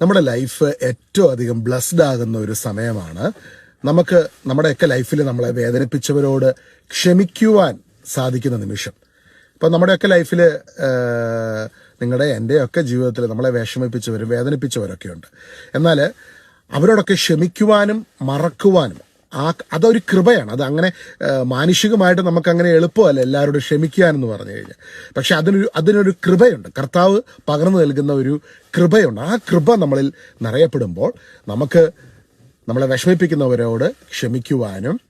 നമ്മുടെ ലൈഫ് ഏറ്റവും അധികം ബ്ലസ്ഡ് ആകുന്ന ഒരു സമയമാണ്. നമുക്ക് നമ്മുടെയൊക്കെ ലൈഫിൽ നമ്മളെ വേദനിപ്പിച്ചവരോട് ക്ഷമിക്കുവാൻ സാധിക്കുന്ന നിമിഷം. ഇപ്പം നമ്മുടെയൊക്കെ ലൈഫിൽ നിങ്ങളുടെ എന്റെയൊക്കെ ജീവിതത്തിൽ നമ്മളെ വിഷമിപ്പിച്ചവരും വേദനിപ്പിച്ചവരൊക്കെ ഉണ്ട് എന്നാൽ അവരോടൊക്കെ ക്ഷമിക്കുവാനും മറക്കുവാനും ആ അതൊരു കൃപയാണ്. അത് അങ്ങനെ മാനുഷികമായിട്ട് നമുക്ക് അങ്ങനെ എളുപ്പമല്ല എല്ലാവരോടും ക്ഷമിക്കാൻ എന്ന് പറഞ്ഞു കഴിഞ്ഞാൽ. പക്ഷെ അതിനൊരു അതിനൊരു കൃപയുണ്ട്. കർത്താവ് പകർന്നു നൽകുന്ന ഒരു കൃപയുണ്ട്. ആ കൃപ നമ്മളിൽ നിറയപ്പെടുമ്പോൾ നമുക്ക് നമ്മളെ വിഷമിപ്പിക്കുന്നവരോട് ക്ഷമിക്കുവാനും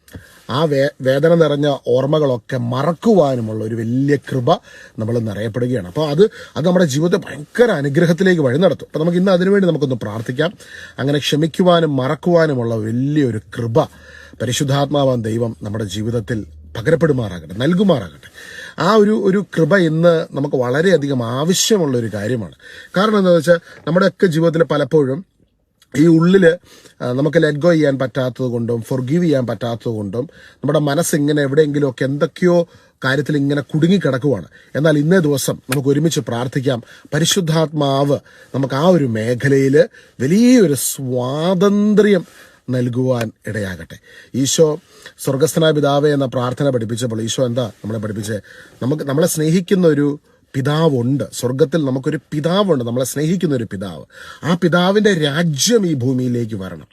ആ വേ വേദന നിറഞ്ഞ ഓർമ്മകളൊക്കെ മറക്കുവാനുമുള്ള ഒരു വലിയ കൃപ നമ്മൾ നിറയപ്പെടുകയാണ്. അപ്പോൾ അത് അത് നമ്മുടെ ജീവിതത്തെ ഭയങ്കര അനുഗ്രഹത്തിലേക്ക് വഴി നടത്തും. അപ്പോൾ നമുക്ക് ഇന്ന് അതിനുവേണ്ടി നമുക്കൊന്ന് പ്രാർത്ഥിക്കാം. അങ്ങനെ ക്ഷമിക്കുവാനും മറക്കുവാനുമുള്ള വലിയൊരു കൃപ പരിശുദ്ധാത്മാവാൻ ദൈവം നമ്മുടെ ജീവിതത്തിൽ പകരപ്പെടുമാറാകട്ടെ നൽകുമാറാകട്ടെ. ആ ഒരു ഒരു കൃപ ഇന്ന് നമുക്ക് വളരെയധികം ആവശ്യമുള്ള ഒരു കാര്യമാണ്. കാരണം എന്താണെന്ന് വെച്ചാൽ നമ്മുടെയൊക്കെ ജീവിതത്തിൽ പലപ്പോഴും ഈ ഉള്ളിൽ നമുക്ക് ലെറ്റ് ഗോ ചെയ്യാൻ പറ്റാത്തത് കൊണ്ടും ഫൊർഗീവ് ചെയ്യാൻ പറ്റാത്തത് കൊണ്ടും നമ്മുടെ മനസ്സിങ്ങനെ എവിടെയെങ്കിലുമൊക്കെ എന്തൊക്കെയോ കാര്യത്തിൽ ഇങ്ങനെ കുടുങ്ങിക്കിടക്കുവാണ്. എന്നാൽ ഇന്നേ ദിവസം നമുക്ക് ഒരുമിച്ച് പ്രാർത്ഥിക്കാം. പരിശുദ്ധാത്മാവ് നമുക്ക് ആ ഒരു മേഖലയിൽ വലിയൊരു സ്വാതന്ത്ര്യം നൽകുവാൻ ഇടയാകട്ടെ. ഈശോ സ്വർഗസ്ഥനായ പിതാവേ എന്ന പ്രാർത്ഥന പഠിപ്പിച്ചപ്പോൾ ഈശോ എന്താ നമ്മളെ പഠിപ്പിച്ചേ? നമുക്ക് നമ്മളെ സ്നേഹിക്കുന്ന ഒരു പിതാവുണ്ട്. സ്വർഗത്തിൽ നമുക്കൊരു പിതാവുണ്ട്. നമ്മളെ സ്നേഹിക്കുന്ന ഒരു പിതാവ്. ആ പിതാവിന്റെ രാജ്യം ഈ ഭൂമിയിലേക്ക് വരണം.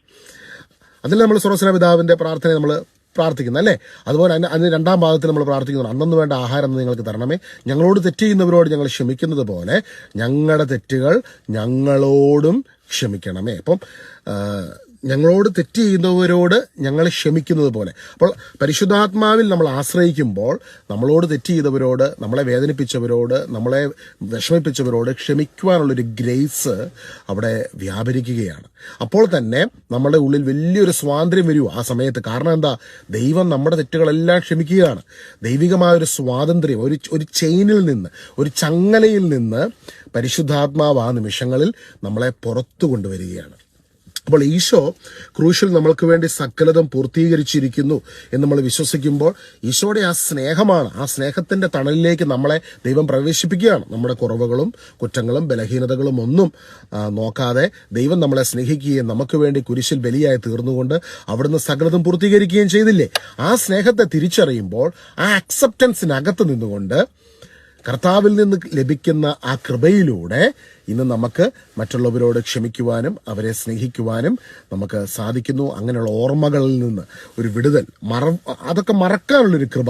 അതിൽ നമ്മൾ സ്വർഗസ്വന പിതാവിന്റെ പ്രാർത്ഥന നമ്മൾ പ്രാർത്ഥിക്കുന്നു അല്ലേ? അതുപോലെ അതിന് അതിന് രണ്ടാം ഭാഗത്തിൽ നമ്മൾ പ്രാർത്ഥിക്കുന്നു അന്നു വേണ്ട ആഹാരം നിങ്ങൾക്ക് തരണമേ. ഞങ്ങളോട് തെറ്റ് ചെയ്യുന്നവരോട് ഞങ്ങൾ ക്ഷമിക്കുന്നത് പോലെ ഞങ്ങളുടെ തെറ്റുകൾ ഞങ്ങളോടും ക്ഷമിക്കണമേ. അപ്പം ഞങ്ങളോട് തെറ്റ് ചെയ്യുന്നവരോട് ഞങ്ങൾ ക്ഷമിക്കുന്നത് പോലെ. അപ്പോൾ പരിശുദ്ധാത്മാവിൽ നമ്മൾ ആശ്രയിക്കുമ്പോൾ നമ്മളോട് തെറ്റ് ചെയ്തവരോട് നമ്മളെ വേദനിപ്പിച്ചവരോട് നമ്മളെ വിഷമിപ്പിച്ചവരോട് ക്ഷമിക്കുവാനുള്ളൊരു ഗ്രേസ് അവിടെ വ്യാപരിക്കുകയാണ്. അപ്പോൾ തന്നെ നമ്മുടെ ഉള്ളിൽ വലിയൊരു സ്വാതന്ത്ര്യം വരൂ ആ സമയത്ത്. കാരണം എന്താ? ദൈവം നമ്മുടെ തെറ്റുകളെല്ലാം ക്ഷമിക്കുകയാണ്. ദൈവികമായ ഒരു സ്വാതന്ത്ര്യം ഒരു ഒരു ചെയിനിൽ നിന്ന് ഒരു ചങ്ങലയിൽ നിന്ന് പരിശുദ്ധാത്മാവ് ആ നിമിഷങ്ങളിൽ നമ്മളെ പുറത്തു കൊണ്ടുവരികയാണ്. അപ്പോൾ ഈശോ ക്രൂശിൽ നമ്മൾക്ക് വേണ്ടി സകലതും പൂർത്തീകരിച്ചിരിക്കുന്നു എന്ന് നമ്മൾ വിശ്വസിക്കുമ്പോൾ ഈശോയുടെ ആ സ്നേഹമാണ് ആ സ്നേഹത്തിന്റെ തണലിലേക്ക് നമ്മളെ ദൈവം പ്രവേശിപ്പിക്കുകയാണ്. നമ്മുടെ കുറവുകളും കുറ്റങ്ങളും ബലഹീനതകളും ഒന്നും നോക്കാതെ ദൈവം നമ്മളെ സ്നേഹിക്കുകയും നമുക്ക് വേണ്ടി കുരിശിൽ ബലിയായി തീർന്നുകൊണ്ട് അവിടുന്ന് സകലതും പൂർത്തീകരിക്കുകയും ചെയ്തില്ലേ? ആ സ്നേഹത്തെ തിരിച്ചറിയുമ്പോൾ ആ അക്സെപ്റ്റൻസിനകത്ത് നിന്നുകൊണ്ട് കർത്താവിൽ നിന്ന് ലഭിക്കുന്ന ആ കൃപയിലൂടെ ഇന്ന് നമുക്ക് മറ്റുള്ളവരോട് ക്ഷമിക്കുവാനും അവരെ സ്നേഹിക്കുവാനും നമുക്ക് സാധിക്കുന്നു. അങ്ങനെയുള്ള ഓർമ്മകളിൽ നിന്ന് ഒരു വിടുതൽ മറ അതൊക്കെ മറക്കാനുള്ളൊരു കൃപ.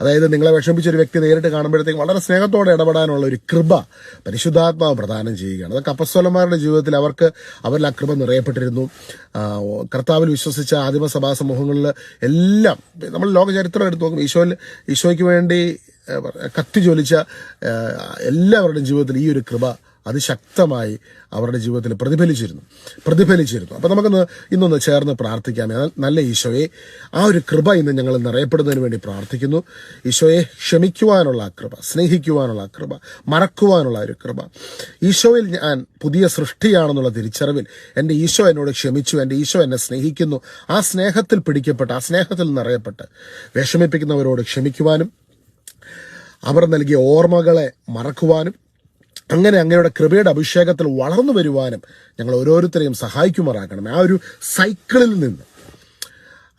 അതായത് നിങ്ങളെ വിഷമിപ്പിച്ച ഒരു വ്യക്തി നേരിട്ട് കാണുമ്പോഴത്തേക്കും വളരെ സ്നേഹത്തോടെ ഇടപെടാനുള്ള ഒരു കൃപ പരിശുദ്ധാത്മാവ് പ്രദാനം ചെയ്യുകയാണ്. അതൊക്കെ അപ്പസ്വലന്മാരുടെ ജീവിതത്തിൽ അവർക്ക് അവരിൽ ആ കൃപ നിറയപ്പെട്ടിരുന്നു. കർത്താവിൽ വിശ്വസിച്ച ആദിമസഭാ സമൂഹങ്ങളിൽ എല്ലാം നമ്മൾ ലോകചരിത്രം എടുത്തു നോക്കും ഈശോയിൽ ഈശോയ്ക്ക് വേണ്ടി കത്തി ജ്വലിച്ച എല്ലാവരുടെയും ജീവിതത്തിൽ ഈ ഒരു കൃപ അതിശക്തമായി അവരുടെ ജീവിതത്തിൽ പ്രതിഫലിച്ചിരുന്നു. പ്രതിഫലിച്ചിരുന്നു. അപ്പോൾ നമുക്കൊന്ന് ഇന്നൊന്ന് ചേർന്ന് പ്രാർത്ഥിക്കാം. നല്ല ഈശോയെ ആ ഒരു കൃപ ഇന്ന് ഞങ്ങൾ നിറയപ്പെടുന്നതിന് വേണ്ടി പ്രാർത്ഥിക്കുന്നു. ഈശോയെ ക്ഷമിക്കുവാനുള്ള കൃപ സ്നേഹിക്കുവാനുള്ള കൃപ മറക്കുവാനുള്ള ഒരു കൃപ. ഈശോയിൽ ഞാൻ പുതിയ സൃഷ്ടിയാണെന്നുള്ള തിരിച്ചറിവിൽ എന്റെ ഈശോ എന്നോട് ക്ഷമിച്ചു എന്റെ ഈശോ എന്നെ സ്നേഹിക്കുന്നു. ആ സ്നേഹത്തിൽ പിടിക്കപ്പെട്ട് ആ സ്നേഹത്തിൽ നിറയപ്പെട്ട് വിഷമിപ്പിക്കുന്നവരോട് ക്ഷമിക്കുവാനും അവർ നൽകിയ ഓർമ്മകളെ മറക്കുവാനും അങ്ങനെ അങ്ങയുടെ കൃപയുടെ അഭിഷേകത്തിൽ വളർന്നു വരുവാനും ഞങ്ങൾ ഓരോരുത്തരെയും സഹായിക്കുമാറാക്കണം ആ ഒരു സൈക്കിളിൽ നിന്ന്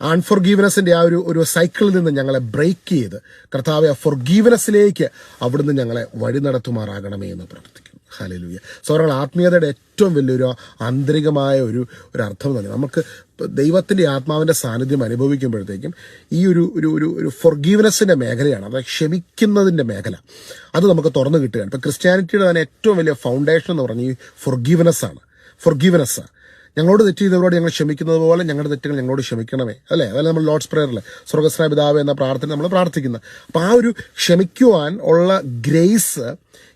അൺഫോർഗീവ്നെസിന്റെ ആ ഒരു ഒരു സൈക്കിളിൽ നിന്ന് ഞങ്ങളെ ബ്രേക്ക് ചെയ്ത് കർത്താവ് ആ ഫോർഗീവ്നെസ്സിലേക്ക് അവിടുന്ന് ഞങ്ങളെ വഴി നടത്തുമാറാകണമേ എന്ന് പ്രാർത്ഥിക്കുന്നു. ഹലലുയ സോറകൾ ആത്മീയതയുടെ ഏറ്റവും വലിയൊരു ആന്തരികമായ ഒരു ഒരു അർത്ഥം തന്നെ. നമുക്ക് ദൈവത്തിന്റെ ആത്മാവിന്റെ സാന്നിധ്യം അനുഭവിക്കുമ്പോഴത്തേക്കും ഈ ഒരു ഒരു ഒരു ഒരു ഫൊർഗീവ്നെസ്സിന്റെ മേഖലയാണ് അതായത് ക്ഷമിക്കുന്നതിന്റെ മേഖല. അത് നമുക്ക് തുറന്നു കിട്ടുകയാണ്. ഇപ്പോൾ ക്രിസ്ത്യാനിറ്റിയുടെ തന്നെ ഏറ്റവും വലിയ ഫൗണ്ടേഷൻ എന്ന് പറഞ്ഞാൽ ഈ ഫൊർഗീവ്നെസ് ആണ്. ഫൊർഗീവ്നെസ് ഞങ്ങളോട് തെറ്റ് ചെയ്തവരോട് ഞങ്ങൾ ക്ഷമിക്കുന്നത് പോലെ ഞങ്ങളുടെ തെറ്റുകൾ ഞങ്ങളോട് ക്ഷമിക്കണമേ അല്ലേ? അതല്ല നമ്മൾ ലോഡ്സ് പ്രെയറിൽ സ്വർഗസ്നായ പിതാവ് എന്ന പ്രാർത്ഥന നമ്മൾ പ്രാർത്ഥിക്കുന്നത് അപ്പോൾ ആ ഒരു ക്ഷമിക്കുവാൻ ഉള്ള ഗ്രേസ്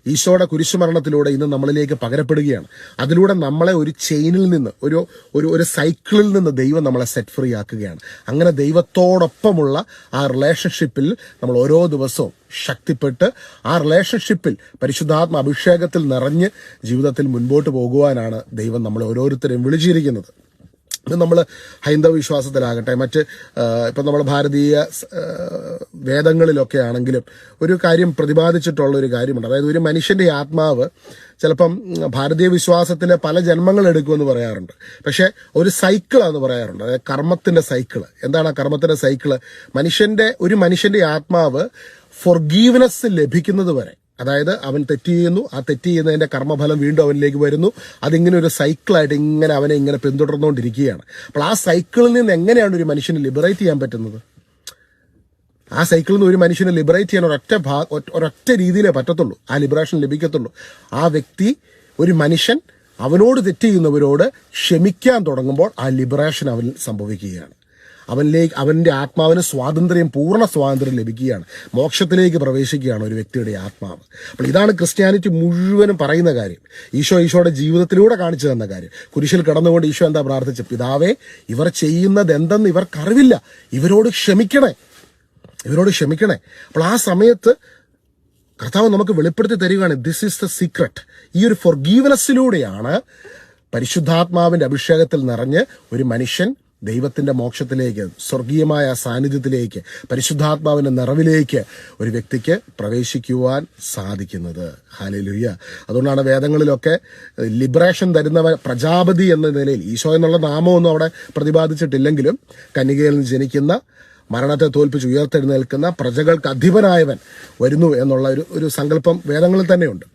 ഈശോയുടെ കുരിശുമരണത്തിലൂടെ ഇന്ന് നമ്മളിലേക്ക് പകരപ്പെടുകയാണ്. അതിലൂടെ നമ്മളെ ഒരു ചെയിനിൽ നിന്ന് ഒരു ഒരു ഒരു സൈക്കിളിൽ നിന്ന് ദൈവം നമ്മളെ സെറ്റ് ഫ്രീ ആക്കുകയാണ്. അങ്ങനെ ദൈവത്തോടൊപ്പമുള്ള ആ റിലേഷൻഷിപ്പിൽ നമ്മൾ ഓരോ ദിവസവും ശക്തിപ്പെട്ട് ആ റിലേഷൻഷിപ്പിൽ പരിശുദ്ധാത്മ അഭിഷേകത്തിൽ നിറഞ്ഞ് ജീവിതത്തിൽ മുൻപോട്ട് പോകുവാനാണ് ദൈവം നമ്മളെ ഓരോരുത്തരെയും വിളിച്ചിരിക്കുന്നത്. നമ്മൾ ഹൈന്ദവ വിശ്വാസത്തിലാകട്ടെ മറ്റ് ഇപ്പം നമ്മൾ ഭാരതീയ വേദങ്ങളിലൊക്കെ ആണെങ്കിലും ഒരു കാര്യം പ്രതിപാദിച്ചിട്ടുള്ള ഒരു കാര്യമുണ്ട്. അതായത് ഒരു മനുഷ്യന്റെ ആത്മാവ് ചിലപ്പം ഭാരതീയ വിശ്വാസത്തിലെ പല ജന്മങ്ങൾ എടുക്കുമെന്ന് പറയാറുണ്ട്. പക്ഷെ ഒരു സൈക്കിളാന്ന് പറയാറുണ്ട്. അതായത് കർമ്മത്തിന്റെ സൈക്കിൾ. എന്താണ് ആ കർമ്മത്തിന്റെ സൈക്കിൾ? മനുഷ്യന്റെ ഒരു മനുഷ്യന്റെ ആത്മാവ് ഫൊർഗീവ്നെസ് ലഭിക്കുന്നത് വരെ. അതായത് അവൻ തെറ്റ് ചെയ്യുന്നു ആ തെറ്റ് ചെയ്യുന്നതിന്റെ കർമ്മഫലം വീണ്ടും അവനിലേക്ക് വരുന്നു. അതിങ്ങനെ ഒരു സൈക്കിളായിട്ട് ഇങ്ങനെ അവനെ ഇങ്ങനെ പിന്തുടർന്നുകൊണ്ടിരിക്കുകയാണ്. അപ്പോൾ ആ സൈക്കിളിൽ നിന്ന് എങ്ങനെയാണ് ഒരു മനുഷ്യന് ലിബറേറ്റ് ചെയ്യാൻ പറ്റുന്നത്? ആ സൈക്കിളിൽ നിന്ന് ഒരു മനുഷ്യനെ ലിബറേറ്റ് ചെയ്യാൻ ഒരൊറ്റ ഭാ ഒറ്റ- ഒരൊറ്റ രീതിയിലേ പറ്റത്തുള്ളൂ. ആ ലിബറേഷൻ ലഭിക്കത്തുള്ളൂ. ആ വ്യക്തി ഒരു മനുഷ്യൻ അവനോട് തെറ്റ് ചെയ്യുന്നവരോട് ക്ഷമിക്കാൻ തുടങ്ങുമ്പോൾ ആ ലിബറേഷൻ അവൻ സംഭവിക്കുകയാണ്. അവനിലേക്ക് അവന്റെ ആത്മാവിന് സ്വാതന്ത്ര്യം പൂർണ സ്വാതന്ത്ര്യം ലഭിക്കുകയാണ്. മോക്ഷത്തിലേക്ക് പ്രവേശിക്കുകയാണ് ഒരു വ്യക്തിയുടെ ആത്മാവ്. അപ്പോൾ ഇതാണ് ക്രിസ്ത്യാനിറ്റി മുഴുവനും പറയുന്ന കാര്യം. ഈശോ ഈശോയുടെ ജീവിതത്തിലൂടെ കാണിച്ചു തന്ന കാര്യം. കുരിശിൽ കിടന്നുകൊണ്ട് ഈശോ എന്താ പ്രാർത്ഥിച്ചു പിതാവേ ഇവർ ചെയ്യുന്നത് എന്തെന്ന് ഇവർക്കറിവില്ല ഇവരോട് ക്ഷമിക്കണേ. ഇവരോട് ക്ഷമിക്കണേ. അപ്പോൾ ആ സമയത്ത് കർത്താവ് നമുക്ക് വെളിപ്പെടുത്തി തരികയാണ് ദിസ് ഈസ് ദ സീക്രട്ട് ഈ ഒരു ഫൊർഗീവനസിലൂടെയാണ് പരിശുദ്ധാത്മാവിന്റെ അഭിഷേകത്തിൽ നിറഞ്ഞ് ഒരു മനുഷ്യൻ ദൈവത്തിന്റെ മോക്ഷത്തിലേക്ക് സ്വർഗീയമായ സാന്നിധ്യത്തിലേക്ക് പരിശുദ്ധാത്മാവിന്റെ നിറവിലേക്ക് ഒരു വ്യക്തിക്ക് പ്രവേശിക്കുവാൻ സാധിക്കുന്നത്. ഹാലലുയ്യ അതുകൊണ്ടാണ് വേദങ്ങളിലൊക്കെ ലിബറേഷൻ തരുന്നവൻ പ്രജാപതി എന്ന നിലയിൽ ഈശോ എന്നുള്ള നാമമൊന്നും അവിടെ പ്രതിപാദിച്ചിട്ടില്ലെങ്കിലും കന്യകയിൽ നിന്ന് ജനിക്കുന്ന മരണത്തെ തോൽപ്പിച്ച് ഉയർത്തെഴുന്നേൽക്കുന്ന പ്രജകൾക്ക് അധിപനായവൻ വരുന്നു എന്നുള്ള ഒരു ഒരു സങ്കല്പം വേദങ്ങളിൽ തന്നെയുണ്ട്.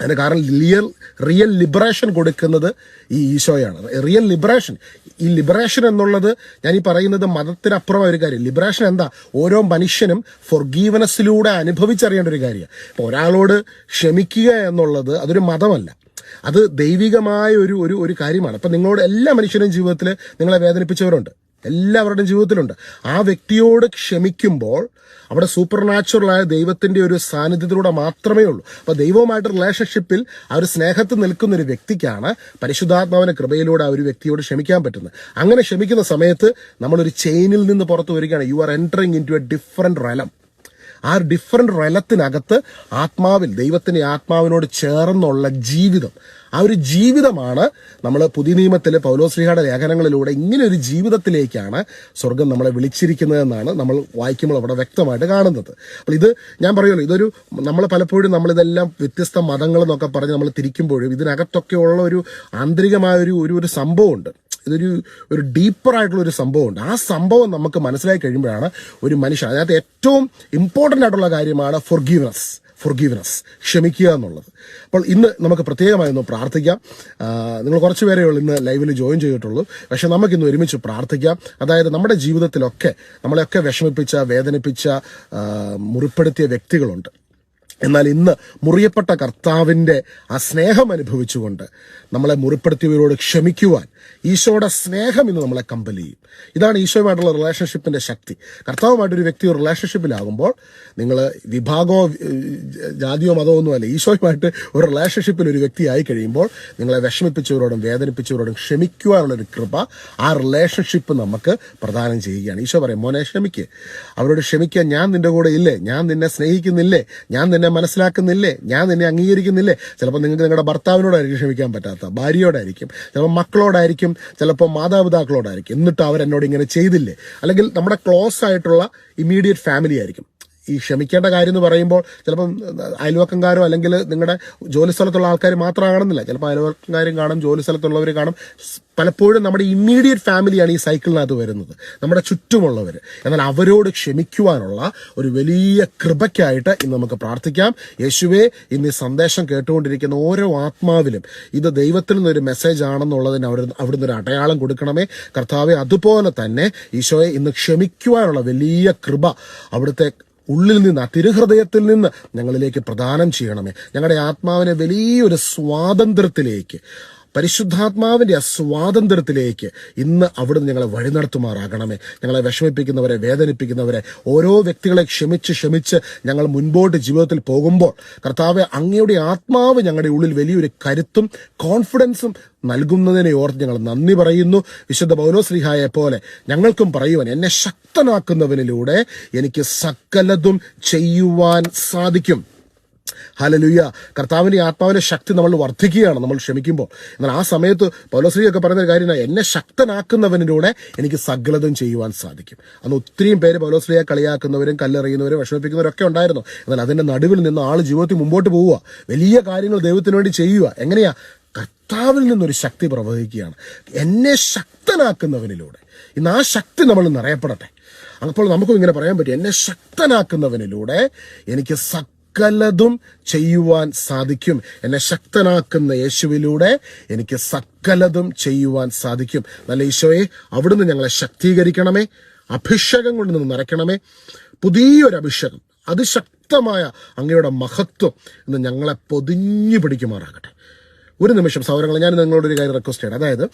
അതിന് കാരണം റിയൽ റിയൽ ലിബറേഷൻ കൊടുക്കുന്നത് ഈ ഈശോയാണ്. Real liberation. ഈ ലിബറേഷൻ എന്നുള്ളത് ഞാൻ ഈ പറയുന്നത് മതത്തിനപ്പുറമായ ഒരു കാര്യം. ലിബറേഷൻ എന്താ? ഓരോ മനുഷ്യനും ഫൊർഗീവനസിലൂടെ അനുഭവിച്ചറിയേണ്ട ഒരു കാര്യമാണ്. ഇപ്പോൾ ഒരാളോട് ക്ഷമിക്കുക എന്നുള്ളത് അതൊരു മതമല്ല. അത് ദൈവികമായ ഒരു ഒരു ഒരു കാര്യമാണ്. അപ്പം നിങ്ങളോട് എല്ലാ മനുഷ്യരും ജീവിതത്തിൽ നിങ്ങളെ വേദനിപ്പിച്ചവരുണ്ട്. എല്ലാവരുടെയും ജീവിതത്തിലുണ്ട്. ആ വ്യക്തിയോട് ക്ഷമിക്കുമ്പോൾ അവിടെ സൂപ്പർ നാച്ചുറലായ ദൈവത്തിന്റെ ഒരു സാന്നിധ്യത്തിലൂടെ മാത്രമേ ഉള്ളൂ. അപ്പോൾ ദൈവവുമായിട്ട് റിലേഷൻഷിപ്പിൽ ആ ഒരു സ്നേഹത്തിൽ നിൽക്കുന്ന ഒരു വ്യക്തിക്കാണ് പരിശുദ്ധാത്മാവിന്റെ കൃപയിലൂടെ ആ ഒരു വ്യക്തിയോട് ക്ഷമിക്കാൻ പറ്റുന്നത്. അങ്ങനെ ക്ഷമിക്കുന്ന സമയത്ത് നമ്മളൊരു ചെയിനിൽ നിന്ന് പുറത്തു വരികയാണ്. You are entering in to a different realm ആ ഡിഫറെന്റ് റലത്തിനകത്ത് ആത്മാവിൽ ദൈവത്തിന്റെ ആത്മാവിനോട് ചേർന്നുള്ള ജീവിതം ആ ഒരു ജീവിതമാണ് നമ്മൾ പുതിയ നിയമത്തിലെ പൗലോശ്രീഹയുടെ ലേഖനങ്ങളിലൂടെ ഇങ്ങനെ ഒരു ജീവിതത്തിലേക്കാണ് സ്വർഗം നമ്മളെ വിളിച്ചിരിക്കുന്നതെന്നാണ് നമ്മൾ വായിക്കുമ്പോൾ അവിടെ വ്യക്തമായിട്ട് കാണുന്നത്. അപ്പോൾ ഇത് ഞാൻ പറയുമല്ലോ ഇതൊരു നമ്മൾ പലപ്പോഴും നമ്മളിതെല്ലാം വ്യത്യസ്ത മതങ്ങൾ എന്നൊക്കെ പറഞ്ഞ് നമ്മൾ തിരിക്കുമ്പോഴും ഇതിനകത്തൊക്കെയുള്ള ഒരു ആന്തരികമായ ഒരു ഒരു സംഭവമുണ്ട്. ഇതൊരു ഒരു ഡീപ്പർ ആയിട്ടുള്ള ഒരു സംഭവമുണ്ട്. ആ സംഭവം നമുക്ക് മനസ്സിലായി കഴിയുമ്പോഴാണ് ഒരു മനുഷ്യൻ അതിനകത്ത് ഏറ്റവും ഇമ്പോർട്ടന്റ് ആയിട്ടുള്ള കാര്യമാണ് ഫൊർഗീവ്നസ് ഫൊർഗീവ്നസ് ക്ഷമിക്കുക എന്നുള്ളത്. അപ്പോൾ ഇന്ന് നമുക്ക് പ്രത്യേകമായി ഒന്ന് പ്രാർത്ഥിക്കാം. നിങ്ങൾ കുറച്ച് പേരേ ഉള്ളൂ ഇന്ന് ലൈവിൽ ജോയിൻ ചെയ്തിട്ടുള്ളൂ. പക്ഷെ നമുക്കിന്ന് ഒരുമിച്ച് പ്രാർത്ഥിക്കാം. അതായത് നമ്മുടെ ജീവിതത്തിലൊക്കെ നമ്മളെയൊക്കെ വിഷമിപ്പിച്ച വേദനിപ്പിച്ച മുറിപ്പെടുത്തിയ വ്യക്തികളുണ്ട്. എന്നാൽ ഇന്ന് മുറിയപ്പെട്ട കർത്താവിന്റെ ആ സ്നേഹം അനുഭവിച്ചുകൊണ്ട് നമ്മളെ മുറിപ്പെടുത്തിയവരോട് ക്ഷമിക്കുവാൻ ഈശോയുടെ സ്നേഹം ഇന്ന് നമ്മളെ കമ്പൽ ചെയ്യും. ഇതാണ് ഈശോയുമായിട്ടുള്ള റിലേഷൻഷിപ്പിന്റെ ശക്തി. കർത്താവുമായിട്ട് ഒരു വ്യക്തി ഒരു റിലേഷൻഷിപ്പിലാകുമ്പോൾ നിങ്ങൾ വിഭാഗമോ ജാതിയോ മതമോ ഒന്നുമല്ല ഈശോയുമായിട്ട് ഒരു റിലേഷൻഷിപ്പിൽ ഒരു വ്യക്തിയായി കഴിയുമ്പോൾ നിങ്ങളെ വിഷമിപ്പിച്ചവരോടും വേദനിപ്പിച്ചവരോടും ക്ഷമിക്കുവാനുള്ളൊരു കൃപ ആ റിലേഷൻഷിപ്പ് നമുക്ക് പ്രദാനം ചെയ്യുകയാണ്. ഈശോ പറയും മോനെ ക്ഷമിക്ക്. അവരോട് ക്ഷമിക്കാൻ ഞാൻ നിന്റെ കൂടെ ഇല്ലേ? ഞാൻ നിന്നെ സ്നേഹിക്കുന്നില്ലേ? ഞാൻ നിന്നെ മനസ്സിലാക്കുന്നില്ലേ? ഞാൻ നിന്നെ അംഗീകരിക്കുന്നില്ലേ? ചിലപ്പോൾ നിങ്ങൾക്ക് നിങ്ങളുടെ ഭർത്താവിനോടായിരിക്കും ക്ഷമിക്കാൻ പറ്റാത്ത ഭാര്യയോടായിരിക്കും. ചിലപ്പോൾ മക്കളോടായിരിക്കും ചിലപ്പോൾ മാതാപിതാക്കളോടായിരിക്കും. എന്നിട്ട് അവരെന്നോട് ഇങ്ങനെ ചെയ്തില്ലേ? അല്ലെങ്കിൽ നമ്മുടെ ക്ലോസ് ആയിട്ടുള്ള ഇമ്മീഡിയറ്റ് ഫാമിലി ആയിരിക്കും. ഈ ക്ഷമിക്കേണ്ട കാര്യം എന്ന് പറയുമ്പോൾ ചിലപ്പം അയൽവക്കംകാരോ അല്ലെങ്കിൽ നിങ്ങളുടെ ജോലി സ്ഥലത്തുള്ള ആൾക്കാർ മാത്രമാകണമെന്നില്ല ചിലപ്പോൾ അയൽവക്കംകാരും കാണും ജോലി സ്ഥലത്തുള്ളവർ കാണും. പലപ്പോഴും നമ്മുടെ ഇമ്മീഡിയറ്റ് ഫാമിലിയാണ് ഈ സൈക്കിളിനകത്ത് വരുന്നത്. നമ്മുടെ ചുറ്റുമുള്ളവർ എന്നാൽ അവരോട് ക്ഷമിക്കുവാനുള്ള ഒരു വലിയ കൃപയ്ക്കായിട്ട് ഇന്ന് നമുക്ക് പ്രാർത്ഥിക്കാം. യേശുവെ ഇന്ന് ഈ സന്ദേശം കേട്ടുകൊണ്ടിരിക്കുന്ന ഓരോ ആത്മാവിലും ഇത് ദൈവത്തിൽ നിന്നൊരു മെസ്സേജ് ആണെന്നുള്ളതിന് അവർ അവിടുന്ന് ഒരു അടയാളം കൊടുക്കണമേ. കർത്താവെ അതുപോലെ തന്നെ ഈശോയെ ഇന്ന് ക്ഷമിക്കുവാനുള്ള വലിയ കൃപ അവിടുത്തെ ഉള്ളിൽ നിന്ന് ആ തിരുഹൃദയത്തിൽ നിന്ന് ഞങ്ങളിലേക്ക് പ്രദാനം ചെയ്യണമേ. ഞങ്ങളുടെ ആത്മാവിനെ വലിയൊരു സ്വാതന്ത്ര്യത്തിലേക്ക് പരിശുദ്ധാത്മാവിന്റെ സ്വാതന്ത്ര്യത്തിലേക്ക് ഇന്ന് അവിടുന്ന് ഞങ്ങളെ വഴി നടത്തുമാറാകണമേ. ഞങ്ങളെ വിഷമിപ്പിക്കുന്നവരെ വേദനിപ്പിക്കുന്നവരെ ഓരോ വ്യക്തികളെ ക്ഷമിച്ച് ക്ഷമിച്ച് ഞങ്ങൾ മുൻപോട്ട് ജീവിതത്തിൽ പോകുമ്പോൾ കർത്താവ് അങ്ങയുടെ ആത്മാവ് ഞങ്ങളുടെ ഉള്ളിൽ വലിയൊരു കരുത്തും കോൺഫിഡൻസും നൽകുന്നതിനെ ഓർത്ത് ഞങ്ങൾ നന്ദി പറയുന്നു. വിശുദ്ധ പൗലോ ശ്രീഹായെ പോലെ ഞങ്ങൾക്കും പറയുവാൻ എന്നെ ശക്തനാക്കുന്നവനിലൂടെ എനിക്ക് സകലതും ചെയ്യുവാൻ സാധിക്കും. ഹാലലുയ്യ കർത്താവിന്റെ ആത്മാവിന്റെ ശക്തി നമ്മൾ വർദ്ധിക്കുകയാണ് നമ്മൾ ക്ഷമിക്കുമ്പോൾ. എന്നാൽ ആ സമയത്ത് പൗലശ്രീയൊക്കെ പറയുന്ന കാര്യം എന്നെ ശക്തനാക്കുന്നവനിലൂടെ എനിക്ക് സകലതും ചെയ്യുവാൻ സാധിക്കും. അന്ന് ഒത്തിരിയും പേര് പൗലശ്രീയെ കളിയാക്കുന്നവരും കല്ലെറിയുന്നവരും വിഷമിപ്പിക്കുന്നവരും ഒക്കെ ഉണ്ടായിരുന്നു. എന്നാൽ അതിന്റെ നടുവിൽ നിന്ന് ആൾ ജീവിതത്തിൽ മുമ്പോട്ട് പോവുക വലിയ കാര്യങ്ങൾ ദൈവത്തിന് വേണ്ടി ചെയ്യുക എങ്ങനെയാ? കർത്താവിൽ നിന്നൊരു ശക്തി പ്രവഹിക്കുകയാണ്. എന്നെ ശക്തനാക്കുന്നവനിലൂടെ. ഇന്ന് ആ ശക്തി നമ്മൾ നിറയപ്പെടട്ടെ അപ്പോൾ നമുക്കും ഇങ്ങനെ പറയാൻ പറ്റും എന്നെ ശക്തനാക്കുന്നവനിലൂടെ എനിക്ക് സകലതും ചെയ്യുവാൻ സാധിക്കും. എന്നെ ശക്തനാക്കുന്ന യേശുവിലൂടെ എനിക്ക് സകലതും ചെയ്യുവാൻ സാധിക്കും. നല്ല ഈശോയെ അവിടുന്ന് ഞങ്ങളെ ശക്തീകരിക്കണമേ. അഭിഷേകം കൊണ്ട് നിന്ന് നിറയ്ക്കണമേ. പുതിയൊരു അഭിഷേകം അതിശക്തമായ അങ്ങയുടെ മഹത്വം ഇന്ന് ഞങ്ങളെ പൊതിഞ്ഞു പിടിക്കുമാറാകട്ടെ. ഒരു നിമിഷം സൗരങ്ങൾ ഞാൻ നിങ്ങളോട് ഒരു കാര്യം റിക്വസ്റ്റ് ചെയ്യണം അതായത്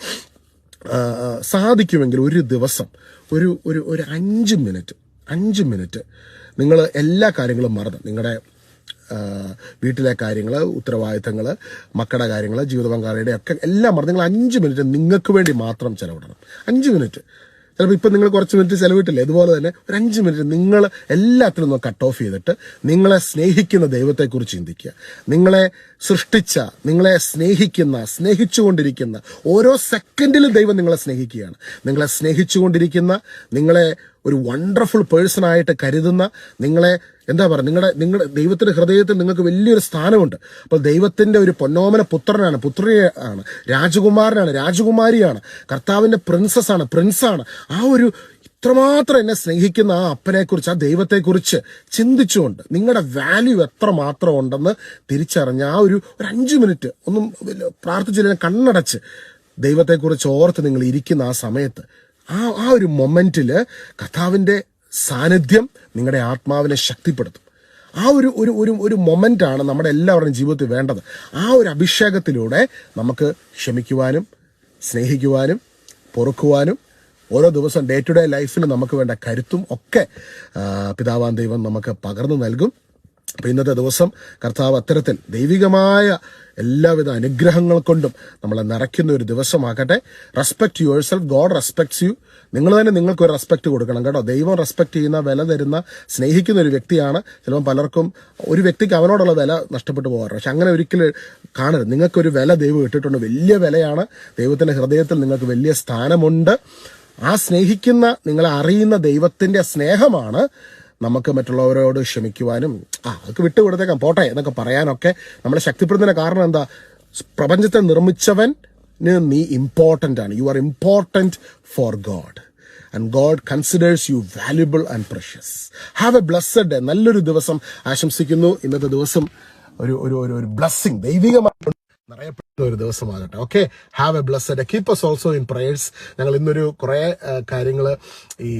സാധിക്കുമെങ്കിൽ ഒരു ദിവസം ഒരു ഒരു ഒരു അഞ്ച് മിനിറ്റ് അഞ്ച് മിനിറ്റ് നിങ്ങൾ എല്ലാ കാര്യങ്ങളും മറന്ന് നിങ്ങളുടെ വീട്ടിലെ കാര്യങ്ങൾ ഉത്തരവാദിത്തങ്ങൾ മക്കളുടെ കാര്യങ്ങൾ ജീവിത പങ്കാളിയുടെ ഒക്കെ എല്ലാം മറന്ന് നിങ്ങൾ അഞ്ച് മിനിറ്റ് നിങ്ങൾക്ക് വേണ്ടി മാത്രം ചെലവിടണം. അഞ്ച് മിനിറ്റ്. ചിലപ്പോൾ ഇപ്പം നിങ്ങൾ കുറച്ച് മിനിറ്റ് ചിലവിട്ടില്ല? ഇതുപോലെ തന്നെ ഒരു അഞ്ച് മിനിറ്റ് നിങ്ങൾ എല്ലാത്തിലും ഒന്ന് കട്ട് ഓഫ് ചെയ്തിട്ട് നിങ്ങളെ സ്നേഹിക്കുന്ന ദൈവത്തെക്കുറിച്ച് ചിന്തിക്കുക. നിങ്ങളെ സൃഷ്ടിച്ച നിങ്ങളെ സ്നേഹിക്കുന്ന സ്നേഹിച്ചുകൊണ്ടിരിക്കുന്ന ഓരോ സെക്കൻഡിലും ദൈവം നിങ്ങളെ സ്നേഹിക്കുകയാണ്. നിങ്ങളെ സ്നേഹിച്ചുകൊണ്ടിരിക്കുന്ന നിങ്ങളെ ഒരു വണ്ടർഫുൾ പേഴ്സണായിട്ട് കരുതുന്ന നിങ്ങളെ എന്താ പറയുക നിങ്ങളുടെ നിങ്ങളുടെ ദൈവത്തിന്റെ ഹൃദയത്തിൽ നിങ്ങൾക്ക് വലിയൊരു സ്ഥാനമുണ്ട്. അപ്പോൾ ദൈവത്തിന്റെ ഒരു പൊന്നോമന പുത്രനാണ് പുത്രിയാണ് രാജകുമാരനാണ് രാജകുമാരിയാണ് കർത്താവിന്റെ പ്രിൻസസ് ആണ് പ്രിൻസാണ് ആ ഒരു ഇത്രമാത്രം എന്നെ സ്നേഹിക്കുന്ന ആ അപ്പനെക്കുറിച്ച് ആ ദൈവത്തെക്കുറിച്ച് ചിന്തിച്ചുകൊണ്ട് നിങ്ങളുടെ വാല്യൂ എത്ര മാത്രം ഉണ്ടെന്ന് തിരിച്ചറിഞ്ഞ ആ ഒരു ഒരു അഞ്ച് മിനിറ്റ് ഒന്നും പ്രാർത്ഥിച്ചില്ല കണ്ണടച്ച് ദൈവത്തെക്കുറിച്ച് ഓർത്ത് നിങ്ങൾ ഇരിക്കുന്ന ആ സമയത്ത് ആ ആ ഒരു മൊമെന്റിൽ കഥാവിന്റെ സാന്നിധ്യം നിങ്ങളുടെ ആത്മാവിനെ ശക്തിപ്പെടുത്തും. ആ ഒരു ഒരു ഒരു ഒരു മൊമെന്റാണ് നമ്മുടെ എല്ലാവരുടെയും ജീവിതത്തിൽ വേണ്ടത്. ആ ഒരു അഭിഷേകത്തിലൂടെ നമുക്ക് ക്ഷമിക്കുവാനും സ്നേഹിക്കുവാനും പൊറുക്കുവാനും ഓരോ ദിവസം ഡേ ടു ഡേ ലൈഫിൽ നമുക്ക് വേണ്ട കരുത്തും ഒക്കെ പിതാവാൻ ദൈവം നമുക്ക് പകർന്നു നൽകും. അപ്പൊ ഇന്നത്തെ ദിവസം കർത്താവ് അത്തരത്തിൽ ദൈവികമായ എല്ലാവിധ അനുഗ്രഹങ്ങൾ കൊണ്ടും നമ്മളെ നിറയ്ക്കുന്ന ഒരു ദിവസമാകട്ടെ. Respect your self God respects you നിങ്ങൾ തന്നെ നിങ്ങൾക്ക് ഒരു റെസ്പെക്ട് കൊടുക്കണം കേട്ടോ. ദൈവം റെസ്പെക്ട് ചെയ്യുന്ന വില തരുന്ന സ്നേഹിക്കുന്ന ഒരു വ്യക്തിയാണ്. ചിലപ്പോൾ പലർക്കും ഒരു വ്യക്തിക്ക് അവനോടുള്ള വില നഷ്ടപ്പെട്ടു പോകാറ്. പക്ഷെ അങ്ങനെ ഒരിക്കലും കാണരുത്. നിങ്ങൾക്കൊരു വില ദൈവം ഇട്ടിട്ടുണ്ട്. വലിയ വിലയാണ്. ദൈവത്തിന്റെ ഹൃദയത്തിൽ നിങ്ങൾക്ക് വലിയ സ്ഥാനമുണ്ട്. ആ സ്നേഹിക്കുന്ന നിങ്ങളെ അറിയുന്ന ദൈവത്തിന്റെ സ്നേഹമാണ്. നമുക്ക് മറ്റുള്ളവരോട് ക്ഷമിക്കുവാനും ആ അതൊക്കെ വിട്ടുകൊടുത്തേക്കാം പോട്ടെ എന്നൊക്കെ പറയാനൊക്കെ നമ്മളെ ശക്തിപ്പെടുന്നതിന് കാരണം എന്താ? പ്രപഞ്ചത്തെ നിർമ്മിച്ചവൻ നീ ഇമ്പോർട്ടന്റ് ആണ്. You are important for God and God considers you valuable and precious have a blessed day നല്ലൊരു ദിവസം ആശംസിക്കുന്നു. ഇന്നത്തെ ദിവസം ഒരു ഒരു ഒരു ബ്ലസ്സിംഗ് ദൈവികമായിട്ട് നിറയപ്പെട്ട ഒരു ദിവസമാകട്ടെ. Okay have a blessed keep us also in prayers ഞങ്ങൾ ഇന്നൊരു കുറേ കാര്യങ്ങൾ ഈ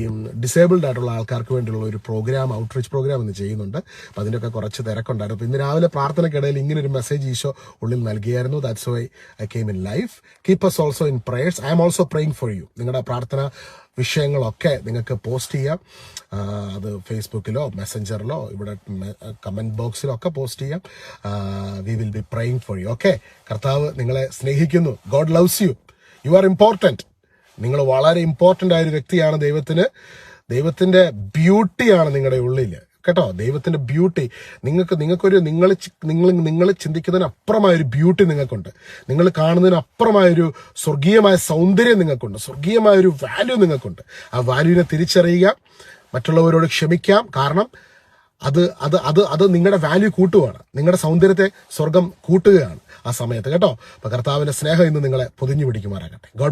ഡിസേബിൾഡ് ആയിട്ടുള്ള ആൾക്കാർക്ക് വേണ്ടിയുള്ള ഒരു പ്രോഗ്രാം ഔട്ട്റീച്ച് പ്രോഗ്രാം ഇന്ന് ചെയ്യുന്നുണ്ട്. അപ്പം അതിന്റെയൊക്കെ കുറച്ച് തിരക്കുണ്ടായിരുന്നു. അപ്പോൾ ഇന്ന് രാവിലെ പ്രാർത്ഥനയ്ക്കിടയിൽ ഇങ്ങനെ ഒരു മെസ്സേജ് ഈശോ ഉള്ളിൽ നൽകിയായിരുന്നു. That's why I came in life keep us also in prayers I'm also praying for you നിങ്ങളുടെ പ്രാർത്ഥന വിഷയങ്ങളൊക്കെ നിങ്ങൾക്ക് പോസ്റ്റ് ചെയ്യാം. അത് ഫേസ്ബുക്കിലോ മെസ്സഞ്ചറിലോ ഇവിടെ കമന്റ് ബോക്സിലോ ഒക്കെ പോസ്റ്റ് ചെയ്യാം. We will be praying for you okay കർത്താവ് നിങ്ങളെ സ്നേഹിക്കുന്നു. God loves you you are important നിങ്ങൾ വളരെ ഇമ്പോർട്ടന്റ് ആയ ഒരു വ്യക്തിയാണ് ദൈവത്തിന്. ദൈവത്തിന്റെ ബ്യൂട്ടിയാണ് നിങ്ങളുടെ ഉള്ളിൽ കേട്ടോ ദൈവത്തിന്റെ ബ്യൂട്ടി നിങ്ങൾക്ക് നിങ്ങൾക്കൊരു നിങ്ങൾ നിങ്ങൾ നിങ്ങൾ ചിന്തിക്കുന്നതിന് അപ്പുറമായ ഒരു ബ്യൂട്ടി നിങ്ങൾക്കുണ്ട്. നിങ്ങൾ കാണുന്നതിന് അപ്പുറമായ ഒരു സ്വർഗീയമായ സൗന്ദര്യം നിങ്ങൾക്കുണ്ട്. സ്വർഗീയമായ ഒരു വാല്യൂ നിങ്ങൾക്കുണ്ട്. ആ വാല്യൂവിനെ തിരിച്ചറിയുക മറ്റുള്ളവരോട് ക്ഷമിക്കാം. കാരണം അത് അത് അത് അത് നിങ്ങളുടെ വാല്യൂ കൂട്ടുകയാണ് നിങ്ങളുടെ സൗന്ദര്യത്തെ സ്വർഗം കൂട്ടുകയാണ് ആ സമയത്ത് കേട്ടോ. അപ്പൊ കർത്താവിന്റെ സ്നേഹം ഇന്ന് നിങ്ങളെ പൊതിഞ്ഞു പിടിക്കുമാറാകട്ടെ. ഗോഡ്